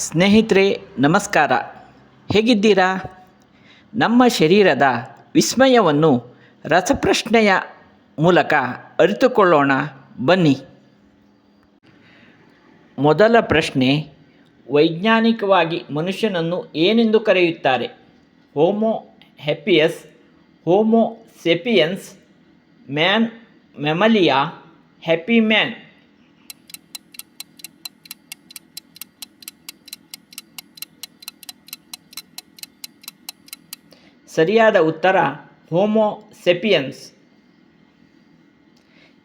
ಸ್ನೇಹಿತರೆ, ನಮಸ್ಕಾರ. ಹೇಗಿದ್ದೀರಾ? ನಮ್ಮ ಶರೀರದ ವಿಸ್ಮಯವನ್ನು ರಸಪ್ರಶ್ನೆಯ ಮೂಲಕ ಅರಿತುಕೊಳ್ಳೋಣ. ಬನ್ನಿ. ಮೊದಲ ಪ್ರಶ್ನೆ, ವೈಜ್ಞಾನಿಕವಾಗಿ ಮನುಷ್ಯನನ್ನು ಏನೆಂದು ಕರೆಯುತ್ತಾರೆ? Homo ಹೆಪಿಯಸ್ homo sapiens, man mammalia, happy man. ಸರಿಯಾದ ಉತ್ತರ ಹೋಮೋ ಸೆಪಿಯನ್ಸ್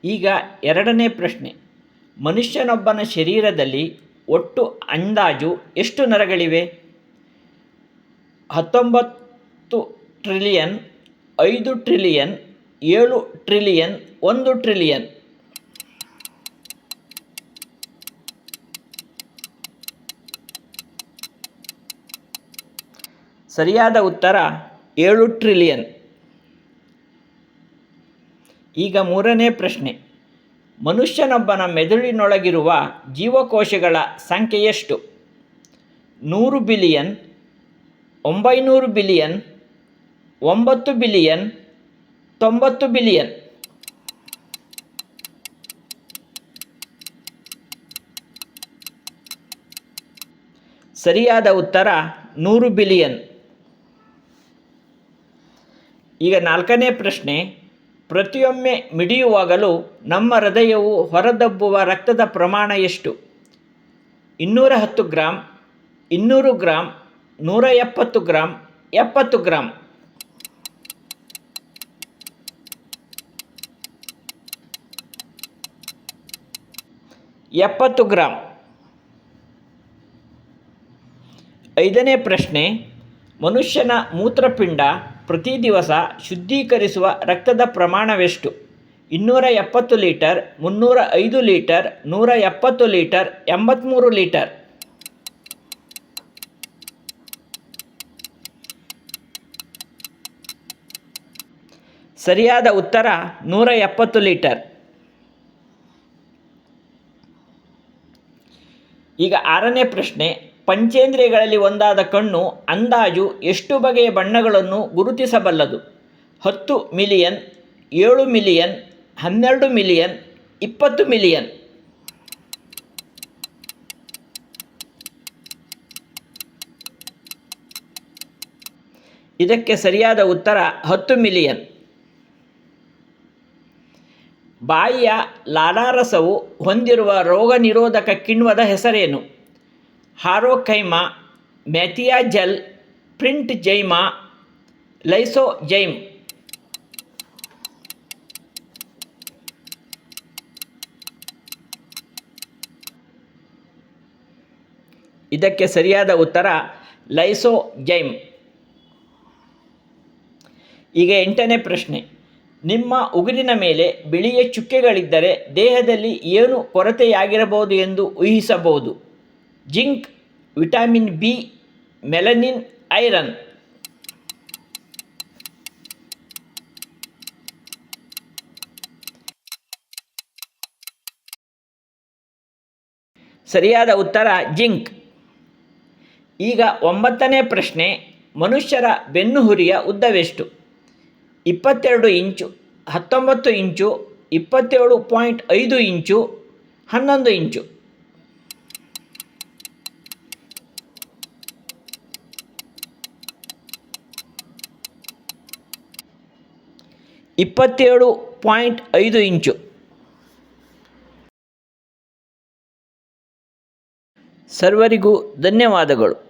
ಈಗ ಎರಡನೇ ಪ್ರಶ್ನೆ. ಮನುಷ್ಯನೊಬ್ಬನ ಶರೀರದಲ್ಲಿ ಒಟ್ಟು ಅಂದಾಜು ಎಷ್ಟು ನರಗಳಿವೆ? ಹತ್ತೊಂಬತ್ತು ಟ್ರಿಲಿಯನ್, ಐದು ಟ್ರಿಲಿಯನ್, ಏಳು ಟ್ರಿಲಿಯನ್, ಒಂದು ಟ್ರಿಲಿಯನ್. ಸರಿಯಾದ ಉತ್ತರ ಏಳು ಟ್ರಿಲಿಯನ್ ಈಗ ಮೂರನೇ ಪ್ರಶ್ನೆ. ಮನುಷ್ಯನೊಬ್ಬನ ಮೆದುಳಿನೊಳಗಿರುವ ಜೀವಕೋಶಗಳ ಸಂಖ್ಯೆ ಎಷ್ಟು? ನೂರು ಬಿಲಿಯನ್ ಒಂಬೈನೂರು ಬಿಲಿಯನ್ ಒಂಬತ್ತು ಬಿಲಿಯನ್ ತೊಂಬತ್ತು ಬಿಲಿಯನ್ ಸರಿಯಾದ ಉತ್ತರ ನೂರು ಬಿಲಿಯನ್ ಈಗ ನಾಲ್ಕನೇ ಪ್ರಶ್ನೆ, ಪ್ರತಿಯೊಮ್ಮೆ ಮಿಡಿಯುವಾಗಲೂ ನಮ್ಮ ಹೃದಯವು ಹೊರದಬ್ಬುವ ರಕ್ತದ ಪ್ರಮಾಣ ಎಷ್ಟು? ಇನ್ನೂರ ಹತ್ತು ಗ್ರಾಮ್ ಇನ್ನೂರು ಗ್ರಾಮ್ ನೂರ ಎಪ್ಪತ್ತು ಗ್ರಾಮ್ ಎಪ್ಪತ್ತು ಗ್ರಾಮ್ ಎಪ್ಪತ್ತು ಗ್ರಾಮ್ ಐದನೇ ಪ್ರಶ್ನೆ, ಮನುಷ್ಯನ ಮೂತ್ರಪಿಂಡ ಪ್ರತಿ ದಿವಸ ಶುದ್ಧೀಕರಿಸುವ ರಕ್ತದ ಪ್ರಮಾಣವೆಷ್ಟು? ಇನ್ನೂರ ಎಪ್ಪತ್ತು ಲೀಟರ್, ಮುನ್ನೂರ ಐದು ಲೀಟರ್, ನೂರ ಎಪ್ಪತ್ತು ಲೀಟರ್ ಎಂಬತ್ತ್ಮೂರು ಲೀಟರ್. ಸರಿಯಾದ ಉತ್ತರ, ನೂರ ಎಪ್ಪತ್ತು ಲೀಟರ್. ಈಗ ಆರನೇ ಪ್ರಶ್ನೆ ಪಂಚೇಂದ್ರಿಯಗಳಲ್ಲಿ ಒಂದಾದ ಕಣ್ಣು ಅಂದಾಜು ಎಷ್ಟು ಬಗೆಯ ಬಣ್ಣಗಳನ್ನು ಗುರುತಿಸಬಲ್ಲದು? ಹತ್ತು ಮಿಲಿಯನ್, ಏಳು ಮಿಲಿಯನ್, ಹನ್ನೆರಡು ಮಿಲಿಯನ್, ಇಪ್ಪತ್ತು ಮಿಲಿಯನ್. ಇದಕ್ಕೆ ಸರಿಯಾದ ಉತ್ತರ ಹತ್ತು ಮಿಲಿಯನ್. ಬಾಯಿಯ ಲಾಲಾರಸವು ಹೊಂದಿರುವ ರೋಗ ನಿರೋಧಕ ಕಿಣ್ವದ ಹೆಸರೇನು? ಹಾರೋಕೈಮಾ, ಮ್ಯಾಥಿಯಾಜೆಲ್ ಪ್ರಿಂಟ್ ಜೈಮಾ ಲೈಸೋಜೈಮ್. ಇದಕ್ಕೆ ಸರಿಯಾದ ಉತ್ತರ, ಲೈಸೋಜೈಮ್. ಈಗ ಎಂಟನೇ ಪ್ರಶ್ನೆ. ನಿಮ್ಮ ಉಗುರಿನ ಮೇಲೆ ಬಿಳಿಯ ಚುಕ್ಕೆಗಳಿದ್ದರೆ ದೇಹದಲ್ಲಿ ಏನು ಕೊರತೆಯಾಗಿರಬಹುದು ಎಂದು ಊಹಿಸಬಹುದು? Zinc, vitamin B, melanin, iron. ಸರಿಯಾದ ಉತ್ತರ, ಜಿಂಕ್. ಈಗ ಒಂಬತ್ತನೇ ಪ್ರಶ್ನೆ, ಮನುಷ್ಯರ ಬೆನ್ನುಹುರಿಯ ಉದ್ದವೆಷ್ಟು? ಇಪ್ಪತ್ತೆರಡು ಇಂಚು, ಹತ್ತೊಂಬತ್ತು ಇಂಚು, ಇಪ್ಪತ್ತೇಳು ಪಾಯಿಂಟ್ ಐದು ಇಂಚು, ಹನ್ನೊಂದು ಇಂಚು. ಇಪ್ಪತ್ತೇಳು ಪಾಯಿಂಟ್ ಐದು ಇಂಚು. ಸರ್ವರಿಗೂ ಧನ್ಯವಾದಗಳು.